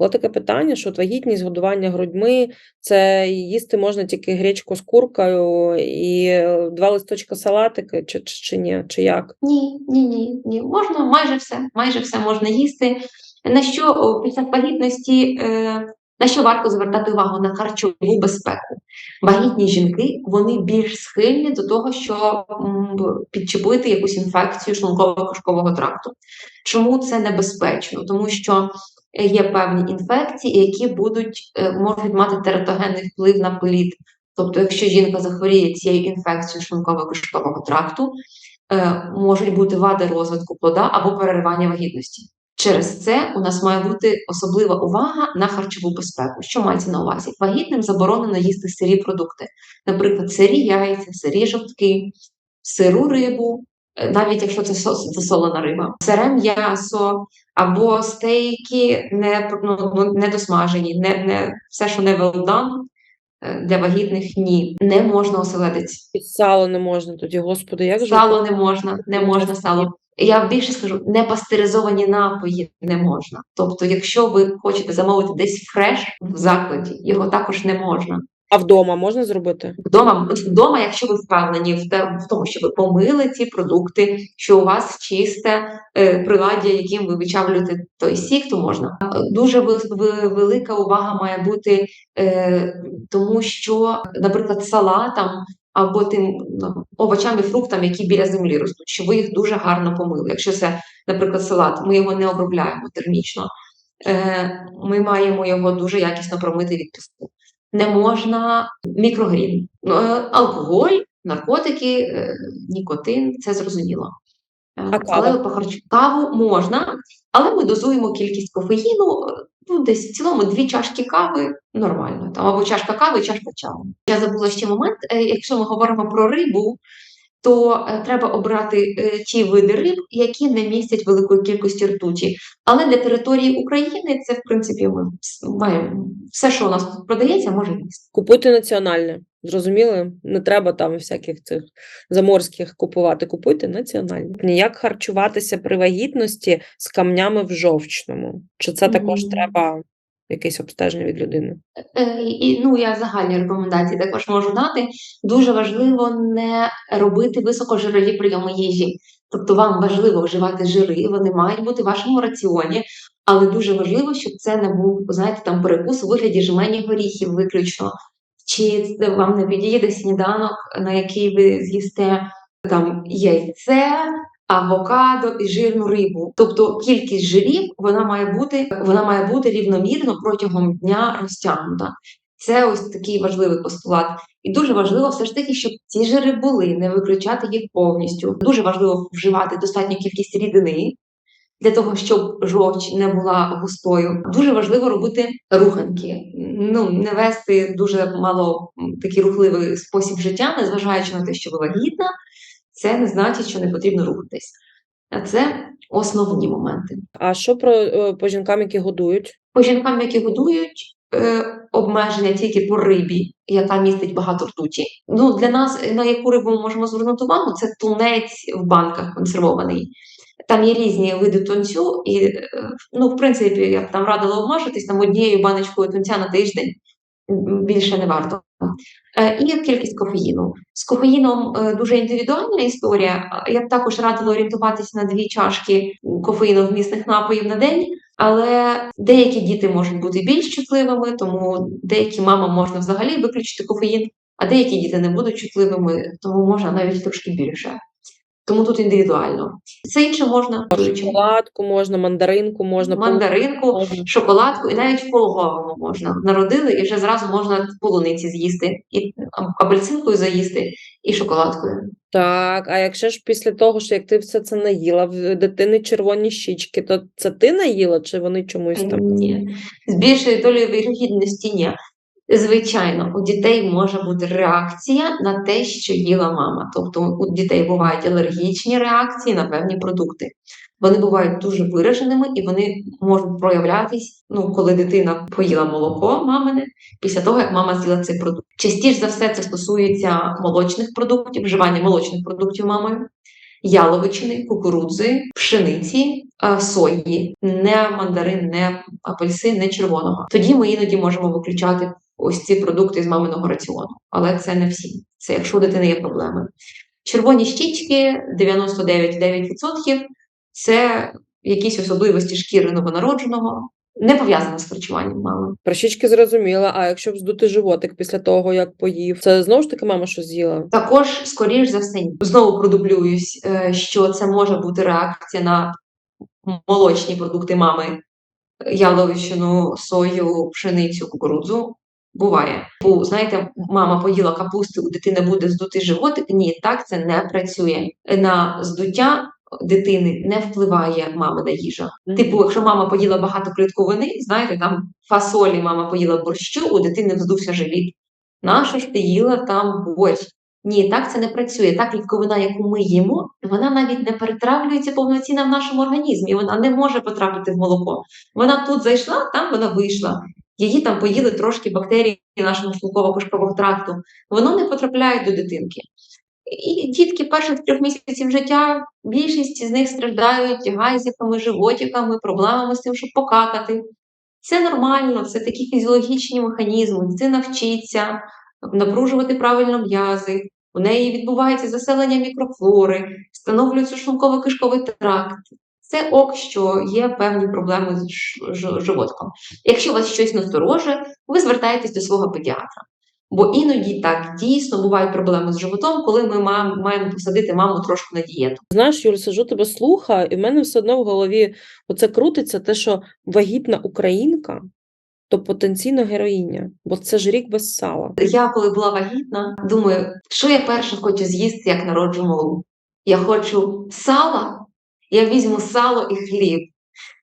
Було таке питання, що от вагітність, годування грудьми це їсти можна тільки гречку з куркою і 2 листочка салатики, чи, чи, чи ні, чи як? Ні, ні, ні, ні. Можна майже все, майже все можна їсти. На що час вагітності, е, на що варто звертати увагу на харчову безпеку? Вагітні жінки вони більш схильні до того, що підчепити якусь інфекцію шлунково-кишкового тракту. Чому це небезпечно? Тому що є певні інфекції, які будуть е, можуть мати тератогенний вплив на плід. Тобто, якщо жінка захворіє цією інфекцією шлунково-кишкового тракту, е, можуть бути вади розвитку плода або переривання вагітності. Через це у нас має бути особлива увага на харчову безпеку. Що мається на увазі? Вагітним заборонено їсти сирі продукти, наприклад, сирі яйця, сирі жовтки, сиру рибу, е, навіть якщо це засолена риба, сире м'ясо або стейки не, ну, ну, недосмажені, не, не, все, що не е, для вагітних ні. Не можна оселедець. І сало не можна тоді, господи, як же? Сало не можна, не можна сало. Я більше скажу, не пастеризовані напої не можна. Тобто, якщо ви хочете замовити десь фреш в закладі, його також не можна. А вдома можна зробити? Вдома, вдома, якщо ви впевнені в, те, в тому, що ви помили ці продукти, що у вас чисте е, приладдя, яким ви вичавлюєте той сік, то можна. Дуже велика увага має бути, е, тому що, наприклад, салатам або тим ну, овочам і фруктам, які біля землі ростуть, що ви їх дуже гарно помили. Якщо це, наприклад, салат, ми його не обробляємо термічно. Е, Ми маємо його дуже якісно промити від піску не можна мікрогрін. Ну, е, Алкоголь, наркотики, е, нікотин це зрозуміло. Е, А? Але по харчу каву можна, але ми дозуємо кількість кофеїну. Ну, десь в цілому дві чашки кави нормально. Там або чашка кави, чашка чаю. Я забула ще момент. Якщо ми говоримо про рибу, то е, треба обрати е, ті види риб, які не містять великої кількості ртуті. Але для території України це, в принципі, ми маємо все, що у нас тут продається, може їсти. Купуйте національне. Зрозуміли? Не треба там всяких цих заморських купувати. Купуйте національне. Як харчуватися при вагітності з камнями в жовчному? Чи це також Мгм. треба якесь обстеження від людини? Е, І ну я загальні рекомендації також можу дати. Дуже важливо не робити високожирові прийоми їжі. Тобто вам важливо вживати жири, вони мають бути в вашому раціоні, але дуже важливо, щоб це не був, знаєте, там перекус у вигляді жменів горіхів виключно. Чи вам не підійде сніданок, на який ви з'їсте там яйце, авокадо і жирну рибу. Тобто кількість жирів вона має бути, вона має бути рівномірно протягом дня розтягнута. Це ось такий важливий постулат. І дуже важливо все ж таки, щоб ці жири були, не виключати їх повністю. Дуже важливо вживати достатню кількість рідини для того, щоб жовч не була густою. Дуже важливо робити руханки. Ну, не вести дуже мало такий рухливий спосіб життя, незважаючи на те, що ви вагітна, це не значить, що не потрібно рухатись. А це основні моменти. А що про е, по жінкам, які годують? По жінкам, які годують, е, обмеження тільки по рибі, яка містить багато ртуті. Ну, для нас на яку рибу ми можемо звернути увагу, це тунець в банках консервований. Там є різні види тунцю, і е, ну, в принципі, я б там радила обмежитись там однією баночкою тунця на тиждень. Більше не варто. Е, І кількість кофеїну. З кофеїном е, дуже індивідуальна історія. Я б також радила орієнтуватися на дві чашки кофеїновмісних напоїв на день. Але деякі діти можуть бути більш чутливими, тому деякі мамам можна взагалі виключити кофеїн, а деякі діти не будуть чутливими, тому можна навіть трошки більше. Тому тут індивідуально. Все інше можна Шоколадку можна, мандаринку можна, мандаринку, можна. шоколадку і навіть в пологовому можна. Народили і вже зразу можна полуниці з'їсти, і апельсинкою заїсти, і шоколадкою. Так, а якщо ж після того, що як ти все це наїла, в дитини червоні щічки, то це ти наїла, чи вони чомусь там? Ні. З більшою долею вірогідності ні. Звичайно, у дітей може бути реакція на те, що їла мама. Тобто у дітей бувають алергічні реакції на певні продукти. Вони бувають дуже вираженими і вони можуть проявлятись, ну, коли дитина поїла молоко мамине, після того, як мама з'їла цей продукт. Частіше за все це стосується молочних продуктів, вживання молочних продуктів мамою. яловичини, кукурудзи, пшениці, а, сої, не мандарин, не апельсин, не червоного. Тоді ми іноді можемо виключати ось ці продукти з маминого раціону, але це не всі. Це якщо у дитини є проблеми. Червоні щічки 99,9% це якісь особливості шкіри новонародженого, не пов'язане з харчуванням мами. Про щічки зрозуміла, а якщо вздути животик після того, як поїв, це знову ж таки мама що з'їла? Також, скоріш за все, знову продублююсь, е, що це може бути реакція на молочні продукти мами, яловичину, сою, пшеницю, кукурудзу. Буває. Бо, знаєте, мама поїла капусти, у дитини буде здутий животик. Ні, так це не працює. На здуття дитини не впливає мамина їжа. Типу, якщо мама поїла багато клітковини, знаєте, там фасолі мама поїла борщу, у дитини вздувся живіт. Нащо ж ти їла там борщ? Ні, так це не працює. Та клітковина, яку ми їмо, вона навіть не перетравлюється повноцінно в нашому організмі. Вона не може потрапити в молоко. Вона тут зайшла, там вона вийшла. Її там поїли трошки бактерії нашого шлунково-кишкового тракту. Воно не потрапляє до дитинки. І дітки перших трьох місяців життя, більшість з них страждають гайзиками, животиками, проблемами з тим, щоб покакати. Це нормально, це такі фізіологічні механізми. Дитина вчиться напружувати правильно м'язи, у неї відбувається заселення мікрофлори, встановлюється шлунково-кишковий тракт. Це ок, що є певні проблеми з животком. Якщо вас щось насторожує, ви звертаєтесь до свого педіатра. Бо іноді так дійсно бувають проблеми з животом, коли ми ма- маємо посадити маму трошки на дієту. Знаєш, Юль, сижу тебе слухаю, і в мене все одно в голові оце крутиться, те, що вагітна українка то потенційно героїня, бо це ж рік без сала. Я, коли була вагітна, думаю, що я перше хочу з'їсти, як народжу малу. Я хочу сала, я візьму сало і хліб.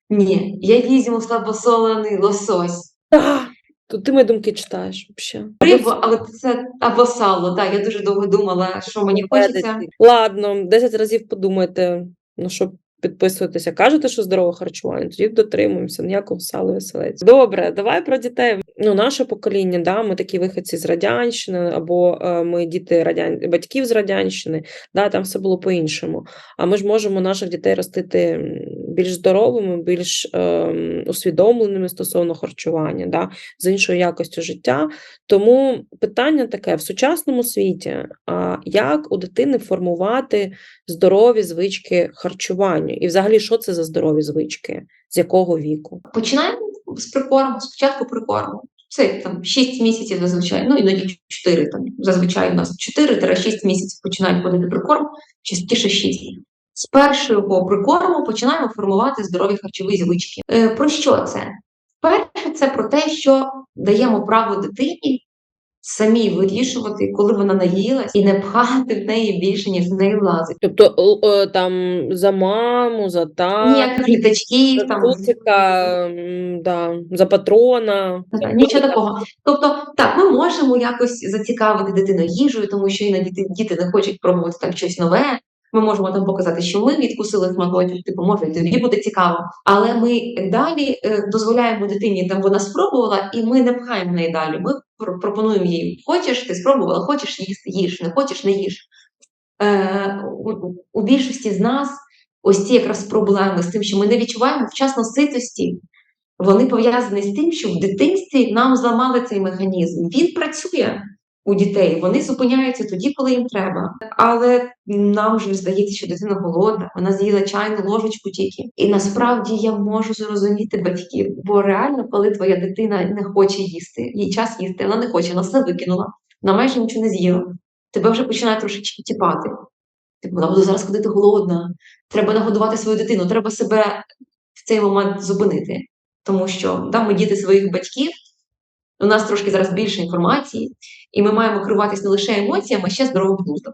Ні, я візьму слабосолений лосось. А, то ти мої думки читаєш взагалі. Рибу, але це або сало. Так, я дуже довго думала, що мені хочеться. Ладно, 10 разів подумайте, ну що підписуєтеся. Кажете, що здорове харчування, тоді дотримуємося, ніякого сала веселець. Добре, давай про дітей. Ну, наше покоління, да, ми такі виходці з радянщини, або е, ми діти радян... батьків з радянщини, да, там все було по-іншому. А ми ж можемо наших дітей ростити більш здоровими, більш е, усвідомленими стосовно харчування, да, з іншою якостю життя. Тому питання таке: в сучасному світі, а як у дитини формувати здорові звички харчування? І взагалі, що це за здорові звички? З якого віку? Починаємо з прикорму, спочатку прикорму. Це там 6 місяців зазвичай, ну іноді 4, там зазвичай у нас 4-6 місяців починають ходити прикорм, частіше 6. З першого прикорму починаємо формувати здорові харчові звички. Е, про що це? Перше, це про те, що даємо право дитині самій вирішувати, коли вона наїлась, і не пхати в неї більше, ніж в неї влазить. Тобто е, там за маму, за тата, Ніяких літачків, за там Цуцика, да, за патрона. Та-та, Нічого такого. Тобто, так, ми можемо якось зацікавити дитину їжею, тому що іноді діти не хочуть пробувати там щось нове. Ми можемо там показати, що ми відкусили шматочок, типу, може, тобі буде цікаво. Але ми далі е, дозволяємо дитині, там вона спробувала, і ми не пхаємо неї далі. Ми пропонуємо їй: хочеш, ти спробувала, хочеш їсти, їж, не хочеш, не їж. Е, у більшості з нас ось ці якраз проблеми з тим, що ми не відчуваємо вчасно ситості вони пов'язані з тим, що в дитинстві нам зламали цей механізм. Він працює у дітей, вони зупиняються тоді, коли їм треба. Але нам же здається, що дитина голодна, вона з'їла чайну ложечку тільки. І насправді я можу зрозуміти батьків, бо реально, коли твоя дитина не хоче їсти, їй час їсти, вона не хоче, вона все викинула, вона майже нічого не з'їла. Тебе вже починає трошечки тіпати. Типу, вона буде зараз ходити голодна, треба нагодувати свою дитину, треба себе в цей момент зупинити тому що да, ми діти своїх батьків, у нас трошки зараз більше інформації, і ми маємо керуватися не лише емоціями, а ще здоровим глуздом.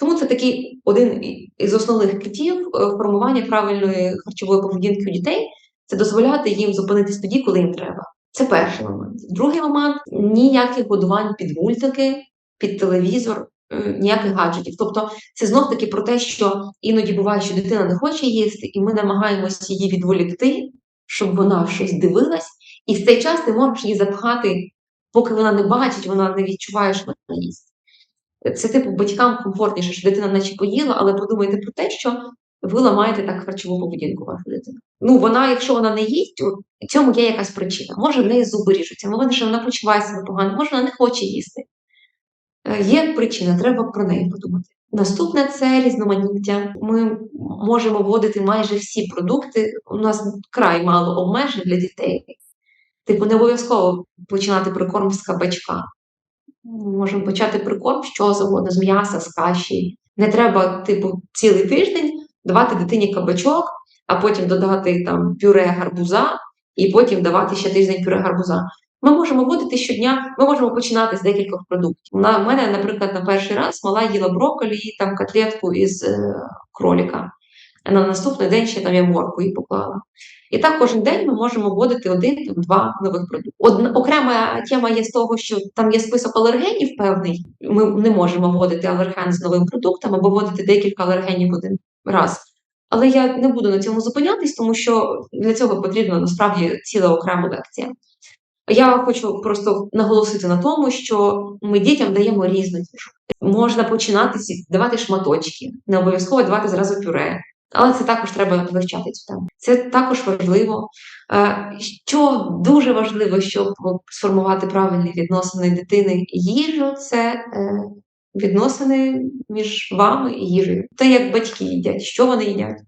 Тому це такий один із основних китів е, формування правильної харчової поведінки у дітей це дозволяти їм зупинитись тоді, коли їм треба. Це перший момент. Другий момент ніяких годувань під мультики, під телевізор, е, ніяких гаджетів. Тобто, це знов таки про те, що іноді буває, що дитина не хоче їсти, і ми намагаємося її відволікти, щоб вона щось дивилась, і в цей час ти можеш її запхати, поки вона не бачить, вона не відчуває, що вона їсть. Це типу батькам комфортніше, що дитина наче поїла, але подумайте про те, що ви ламаєте так харчову поведінку вашої дитини. Ну вона, якщо вона не їсть, у цьому є якась причина. Може, в неї зуби ріжуться, може, вона почуває себе погано, може, вона не хоче їсти. Е, Є причина, треба про неї подумати. Наступне це різноманіття. Ми можемо вводити майже всі продукти. У нас край мало обмежень для дітей. Типу, не обов'язково починати прикорм з кабачка. Можемо почати прикорм з чого завгодно, з м'яса, з каші. Не треба, типу, цілий тиждень давати дитині кабачок, а потім додати там пюре гарбуза, і потім давати ще тиждень пюре гарбуза. Ми можемо вводити щодня, ми можемо починати з декількох продуктів. На мене, наприклад, на перший раз мала їла брокколі і там котлетку із е, кроліка. А на наступний день ще там я морку їй поклала. І так кожен день ми можемо вводити один-два нових продукти. Одна окрема тема є з того, що там є список алергенів певний. Ми не можемо вводити алерген з новим продуктом або вводити декілька алергенів один раз. Але я не буду на цьому зупинятись, тому що для цього потрібна насправді ціла окрема лекція. Я хочу просто наголосити на тому, що ми дітям даємо різну їжу. Можна починати давати шматочки, не обов'язково давати зразу пюре. Але це також треба вивчати цю тему. Це також важливо. Е, Що дуже важливо, щоб сформувати правильні відносини дитини і їжу, це е, відносини між вами і їжею. Те, як батьки їдять, що вони їдять.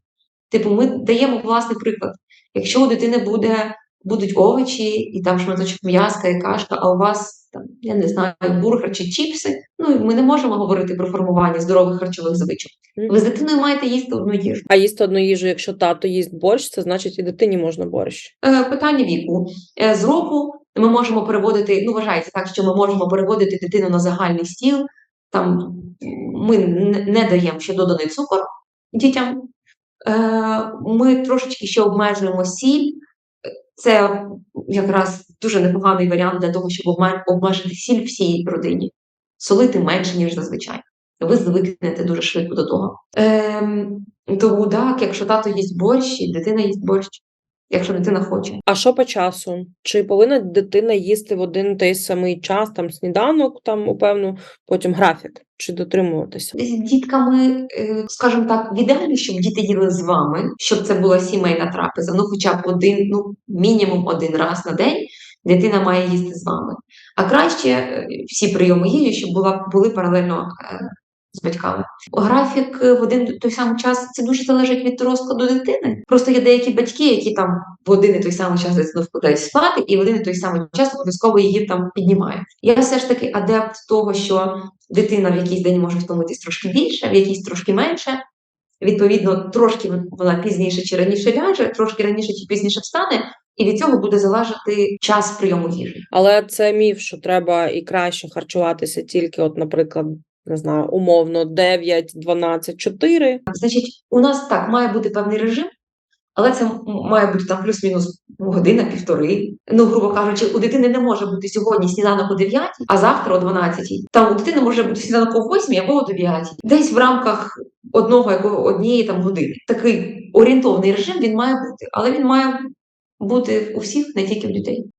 Типу, ми даємо власний приклад. Якщо у дитини буде, будуть овочі, і там шматочок м'яска і кашка, а у вас там, я не знаю, бургер чи чіпси, ну ми не можемо говорити про формування здорових харчових звичок. Ви з дитиною маєте їсти одну їжу. А їсти одну їжу, якщо тато їсть борщ, це значить і дитині можна борщ. Е, Питання віку. Е, З року ми можемо переводити, ну вважається так, що ми можемо переводити дитину на загальний стіл. Там ми не не даємо ще доданий цукор дітям. Е, Ми трошечки ще обмежуємо сіль. Це якраз дуже непоганий варіант для того, щоб обмежити сіль всій родині. Солити менше, ніж зазвичай. Ви звикнете дуже швидко до того. Ем, тому так, якщо тато їсть борщ, і дитина їсть борщ, якщо дитина хоче. А що по часу? Чи повинна дитина їсти в один той самий час, там сніданок, там у певну, потім графік, чи дотримуватися? з дітками, е, скажімо так, в ідеалі, щоб діти їли з вами, щоб це була сімейна трапеза. Ну, хоча б один, ну мінімум один раз на день дитина має їсти з вами. А краще е, всі прийоми їжі, щоб була були паралельно е, з батьками. Графік е, в один той самий час це дуже залежить від розкладу дитини. Просто є деякі батьки, які там в один і той самий час дитину вкладають спати, і в один і той самий час обов'язково її там піднімають. Я все ж таки адепт того, що дитина в якийсь день може втомитись трошки більше, в якийсь трошки менше. Відповідно, трошки вона пізніше чи раніше ляже, трошки раніше чи пізніше встане, і від цього буде залежати час прийому їжі. Але це міф, що треба і краще харчуватися тільки, от, наприклад, не знаю, умовно 9, 12, 4. Значить, у нас так має бути певний режим, але це має бути там плюс-мінус година, півтори. Ну, грубо кажучи, у дитини не може бути сьогодні сніданок о 9, а завтра о 12. Там у дитини може бути сніданок о 8 або о 9. Десь в рамках одного якого однієї там години. Такий орієнтовний режим він має бути, але він має бути у всіх, не тільки в дітей.